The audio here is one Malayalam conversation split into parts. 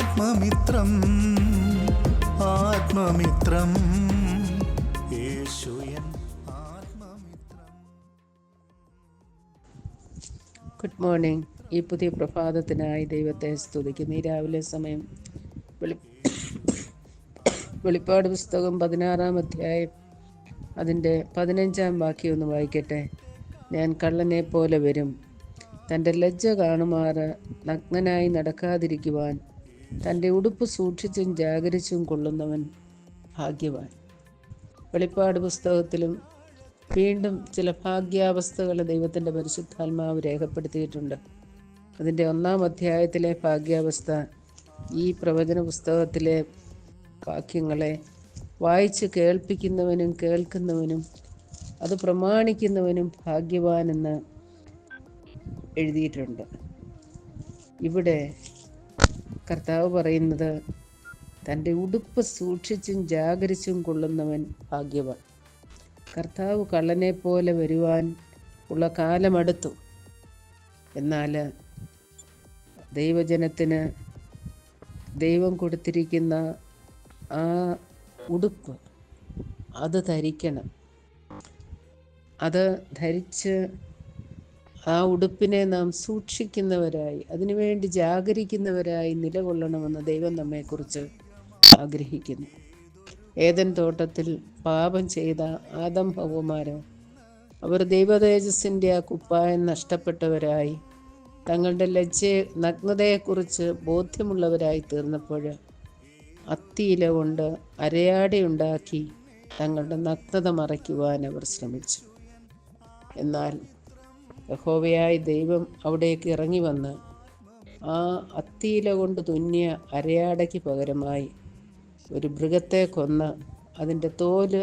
ആത്മമിത്രം ആത്മമിത്രം. യേശുയൻ ആത്മമിത്രം. ഗുഡ് മോർണിംഗ് ഈ പുതിയ പ്രഭാതത്തിനായി ദൈവത്തെ സ്തുതിക്കുന്നു. ഈ രാവിലെ സമയം വെളി വെളിപ്പാട് പുസ്തകം പതിനാറാം അധ്യായം അതിന്റെ പതിനഞ്ചാം വാക്യം ഒന്ന് വായിക്കട്ടെ. ഞാൻ കള്ളനെ പോലെ വരും. തന്റെ ലജ്ജ കാണുമാറ് നഗ്നനായി നടക്കാതിരിക്കുവാൻ തന്റെ ഉടുപ്പ് സൂക്ഷിച്ചും ജാഗരിച്ചും കൊള്ളുന്നവൻ ഭാഗ്യവാൻ. വെളിപ്പാട് പുസ്തകത്തിലും വീണ്ടും ചില ഭാഗ്യാവസ്ഥകൾ ദൈവത്തിന്റെ പരിശുദ്ധാത്മാവ് രേഖപ്പെടുത്തിയിട്ടുണ്ട്. അതിന്റെ ഒന്നാം അധ്യായത്തിലെ ഭാഗ്യാവസ്ഥ ഈ പ്രവചന പുസ്തകത്തിലെ വാക്യങ്ങളെ വായിച്ച് കേൾപ്പിക്കുന്നവനും കേൾക്കുന്നവനും അത് പ്രമാണിക്കുന്നവനും ഭാഗ്യവാനെന്ന് എഴുതിയിട്ടുണ്ട്. ഇവിടെ കർത്താവ് പറയുന്നത് തന്റെ ഉടുപ്പ് സൂക്ഷിച്ചും ജാഗരിച്ചും കൊള്ളുന്നവൻ ഭാഗ്യവാൻ. കർത്താവ് കള്ളനെ പോലെ വരുവാൻ ഉള്ള കാലമടുത്തു. എന്നാൽ ദൈവജനത്തിന് ദൈവം കൊടുത്തിരിക്കുന്ന ആ ഉടുപ്പ് അത് ധരിക്കണം. അത് ധരിച്ച് ആ ഉടുപ്പിനെ നാം സൂക്ഷിക്കുന്നവരായി അതിനുവേണ്ടി ജാഗരിക്കുന്നവരായി നിലകൊള്ളണമെന്ന് ദൈവം നമ്മെക്കുറിച്ച് ആഗ്രഹിക്കുന്നു. ഏതൻ തോട്ടത്തിൽ പാപം ചെയ്ത ആദം ഭവമാരോ അവർ ദൈവതേജസ്സിന്റെ ആ കുപ്പായം നഷ്ടപ്പെട്ടവരായി തങ്ങളുടെ ലജ്ജയെ നഗ്നതയെക്കുറിച്ച് ബോധ്യമുള്ളവരായി തീർന്നപ്പോൾ അത്തിയില കൊണ്ട് അരയാടയുണ്ടാക്കി തങ്ങളുടെ നഗ്നത മറയ്ക്കുവാൻ അവർ ശ്രമിച്ചു. എന്നാൽ യഹോവയായ ദൈവം അവിടേക്ക് ഇറങ്ങി വന്ന് ആ അത്തിയില കൊണ്ട് തുന്നിയ അരയാടയ്ക്ക് പകരമായി ഒരു മൃഗത്തെ കൊന്ന് അതിന്റെ തോൽ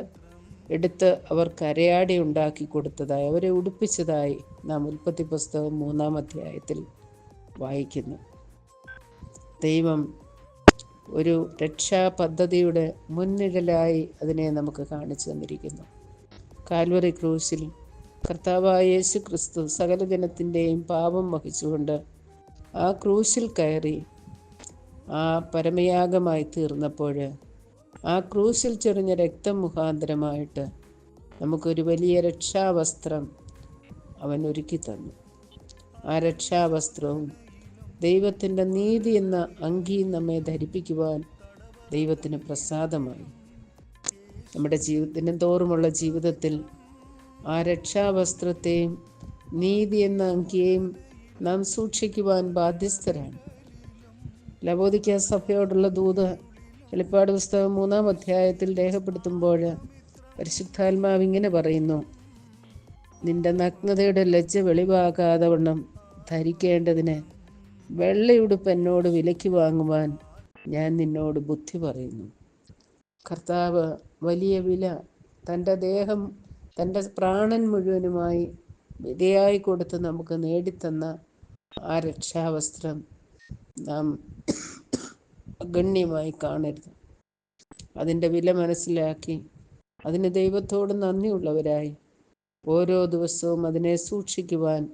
എടുത്ത് അവർക്ക് അരയാടി ഉണ്ടാക്കി കൊടുത്തതായി അവരെ ഉടുപ്പിച്ചതായി നാം ഉൽപ്പത്തി പുസ്തകം മൂന്നാം അധ്യായത്തിൽ വായിക്കുന്നു. ദൈവം ഒരു രക്ഷാ പദ്ധതിയുടെ മുൻനിഴലായി അതിനെ നമുക്ക് കാണിച്ചു തന്നിരിക്കുന്നു. കാൽവറി ക്രൂശിൽ കർത്താവായ യേശു ക്രിസ്തു സകല ജനത്തിന്റെയും പാപം വഹിച്ചുകൊണ്ട് ആ ക്രൂശിൽ കയറി ആ പരമയാഗമായി തീർന്നപ്പോൾ ആ ക്രൂശിൽ ചൊരിഞ്ഞ രക്തം മുഖാന്തരമായിട്ട് നമുക്കൊരു വലിയ രക്ഷാവസ്ത്രം അവൻ ഒരുക്കി തന്നു. ആ രക്ഷാവസ്ത്രവും ദൈവത്തിന്റെ നീതി എന്ന അങ്കിയും നമ്മെ ധരിപ്പിക്കുവാൻ ദൈവത്തിന് പ്രസാദമായി. നമ്മുടെ ജീവിതത്തിന് തോറുമുള്ള ജീവിതത്തിൽ ആ രക്ഷാവസ്ത്രത്തെയും നീതി എന്ന അങ്കിയെയും നാം സൂക്ഷിക്കുവാൻ ബാധ്യസ്ഥരാണ്. ലബോദിക്ക സഭയോടുള്ള ദൂത് വെളിപ്പാട് പുസ്തകം മൂന്നാം അധ്യായത്തിൽ രേഖപ്പെടുത്തുമ്പോൾ പരിശുദ്ധാത്മാവ് ഇങ്ങനെ പറയുന്നു നിന്റെ നഗ്നതയുടെ ലജ്ജ വെളിവാകാതെ വണ്ണം ധരിക്കേണ്ടതിന് വെള്ളയുടുപ്പ് എന്നോട് വിലയ്ക്ക് വാങ്ങുവാൻ ഞാൻ നിന്നോട് ബുദ്ധി പറയുന്നു. കർത്താവ് വലിയ വില തന്റെ ദേഹം തന്റെ പ്രാണൻ മുഴുവനുമായി വിധയായി കൊടുത്ത് നമുക്ക് നേടിത്തന്ന ആ രക്ഷാവസ്ത്രം നാം അഗണ്യമായി കാണരുത്. അതിന്റെ വില മനസ്സിലാക്കി അതിന് ദൈവത്തോട് നന്ദിയുള്ളവരായി ഓരോ ദിവസവും അതിനെ സൂക്ഷിക്കുവാൻ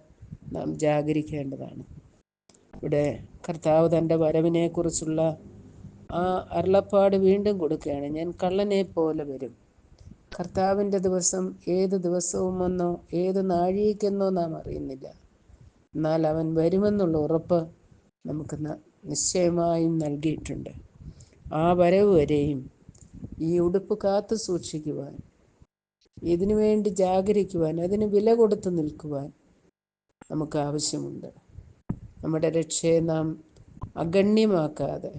നാം ജാഗരിക്കേണ്ടതാണ്. ഇവിടെ കർത്താവ് തന്റെ വരവിനെക്കുറിച്ചുള്ള ആ അരുളപ്പാട് വീണ്ടും കൊടുക്കുകയാണ്. ഞാൻ കള്ളനെ പോലെ വരും. കർത്താവിന്റെ ദിവസം ഏത് ദിവസവുമെന്നോ ഏത് നാഴികയ്ക്കെന്നോ നാം അറിയുന്നില്ല. എന്നാൽ അവൻ വരുമെന്നുള്ള ഉറപ്പ് നമുക്ക് നിശ്ചയമായും നൽകിയിട്ടുണ്ട്. ആ വരവ് വരെയും ഈ ഉടുപ്പ് കാത്തു സൂക്ഷിക്കുവാൻ ഇതിനു വേണ്ടി ജാഗരിക്കുവാൻ അതിന് വില കൊടുത്ത് നിൽക്കുവാൻ നമുക്ക് ആവശ്യമുണ്ട്. നമ്മുടെ രക്ഷയെ നാം അഗണ്യമാക്കാതെ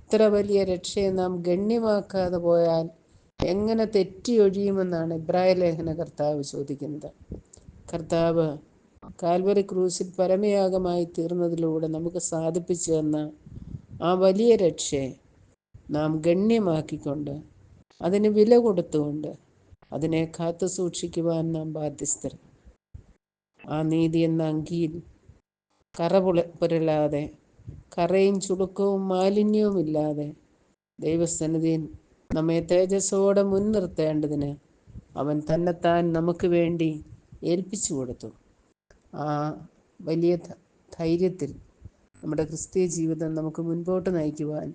ഇത്ര വലിയ രക്ഷയെ നാം ഗണ്യമാക്കാതെ പോയാൽ എങ്ങനെ തെറ്റിയൊഴിയുമെന്നാണ് ഇബ്രായ ലേഖന കർത്താവ് ചോദിക്കുന്നത്. കർത്താവ് കാൽവറി ക്രൂസിൽ പരമയാഗമായി തീർന്നതിലൂടെ നമുക്ക് സാധിപ്പിച്ചു തന്ന ആ വലിയ രക്ഷയെ നാം ഗണ്യമാക്കിക്കൊണ്ട് അതിന് വില കൊടുത്തുകൊണ്ട് അതിനെ കാത്തു സൂക്ഷിക്കുവാൻ നാം ബാധ്യസ്ഥർ. ആ നീതി എന്ന അങ്കിയിൽ കറ പുല പുരലാതെ കറയും ചുളുക്കവും മാലിന്യവും ഇല്ലാതെ ദൈവസന്നിധിയിൽ നമ്മെ തേജസ്സോടെ മുൻനിർത്തേണ്ടതിന് അവൻ തന്നെത്താൻ നമുക്ക് വേണ്ടി ഏൽപ്പിച്ചു കൊടുത്തു. ആ വലിയ ധൈര്യത്തിൽ നമ്മുടെ ക്രിസ്തീയ ജീവിതം നമുക്ക് മുൻപോട്ട് നയിക്കുവാൻ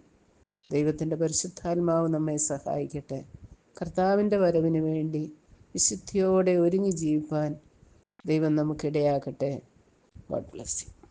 ദൈവത്തിന്റെ പരിശുദ്ധാത്മാവ് നമ്മെ സഹായിക്കട്ടെ. കർത്താവിന്റെ വരവിന് വേണ്ടി വിശുദ്ധിയോടെ ഒരുങ്ങി ജീവിപ്പാൻ ദൈവം നമുക്കിടയാക്കട്ടെ ഗോഡ് ബ്ലസ് യു